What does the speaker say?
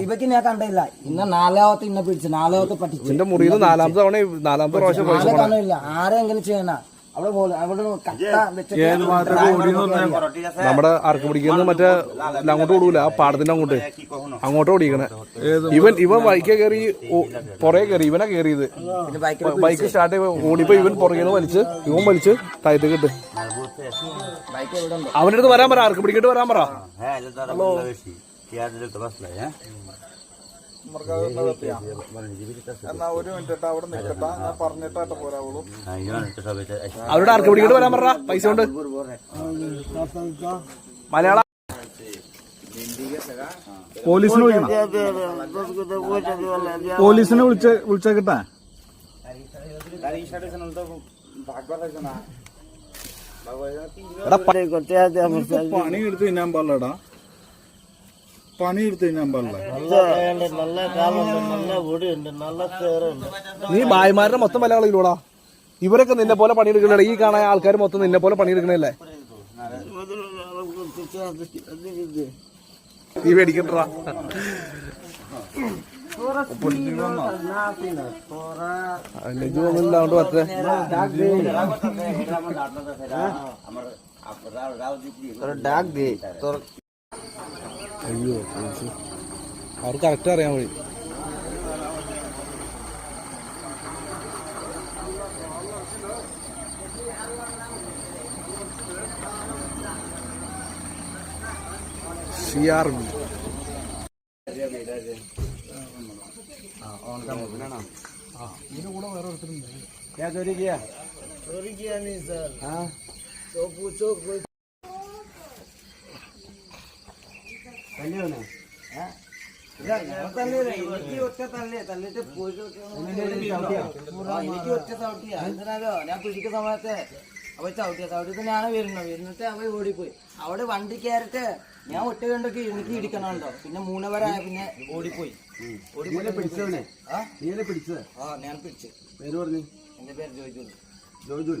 ഇവക്ക് ഞാൻ കണ്ടില്ല ഇന്ന നാലാമത്തെ ഇന്നെ പിടിച്ചു നാലാമത്തെ പഠിച്ചു എന്റെ മുറിയിൽ നാലാമത്തെ തവണ നാലാമത്തെ പ്രാവശ്യം ആരെങ്കിലും ചെയ്യണ കട്ട നമ്മുടെ ആർക്ക് പിടിക്കുന്നത് മറ്റേ അങ്ങോട്ട് ഓടൂല ആ പാടത്തിന്റെ അങ്ങോട്ട്. അങ്ങോട്ട് ഓടിക്കണേ ഇവൻ ഇവൻ ബൈക്കെ കയറി പുറകെ കയറി ഇവനാ കയറിയത് ബൈക്ക് സ്റ്റാർട്ട് ഓടിപ്പോ ഇവൻ പുറകെ വലിച്ച് ഇവൻ വലിച്ച് താഴത്തേക്ക് ഇട്ട്. അവനടുത്ത് അടുത്ത് വരാൻ പറ ആർക്ക് പിടിക്കിട്ട് വരാൻ പറ. എന്നാ ഒരു മിനിറ്റ് കേട്ടോ അവിടെ നിൽക്കട്ടെ ഞാൻ പോരാവുള്ളൂ അവരോട് അറക്ക് പിടിക്കിട്ട് വരാൻ പറഞ്ഞ? പൈസ കൊണ്ട്. മലയാള പോലീസിനെ വിളിക്കണം? പോലീസിനെ വിളിച്ച വിളിച്ചാ കിട്ടാ പണി എടുത്ത് തിന്നാൻ പാടില്ലടാ. പണി എടുത്ത് നല്ല പാടില്ല നീ ഭായിമാരുടെ മൊത്തം വില കളയിലൂടാ ഇവരൊക്കെ നിന്നെ പോലെ പണിയെടുക്കണേ ഈ കാണാൻ ആൾക്കാർ മൊത്തം നിന്നെ പോലെ പണിയെടുക്കണല്ലേ? നീ മേടിക്കണ്ടാ നെജു ഒന്നുമില്ല അതുകൊണ്ട് പറ്റേ അയ്യോ അവർ കറക്റ്റ് അറിയാൻ വഴി. സി ആർ ബി എനിക്ക് ഒറ്റ തല്ലേ തല്ലിട്ട് പോയിട്ട് എനിക്ക് ഒറ്റ ചവിട്ടിയാ. എന്തിനാലോ ഞാൻ പിടിക്കുന്ന സമയത്ത് അവ ചവിട്ടിയ. ചവിട്ടിട്ട് ഞാൻ വരുന്നു വരുന്നിട്ട് അവ ഓടിപ്പോയി. അവിടെ വണ്ടി കയറിട്ട് ഞാൻ ഒറ്റ കണ്ടൊക്കെ എനിക്ക് ഇടിക്കണുണ്ടോ? പിന്നെ മൂന്നവരായ പിന്നെ ഓടിപ്പോയി. ഓടിപ്പോയി. പിടിച്ചവനെ? ആ? പിടിച്ചത്? ആ ഞാൻ പിടിച്ചു. പേര് പറഞ്ഞു. എന്റെ പേര് ജോയിജോളി ജോജുൽ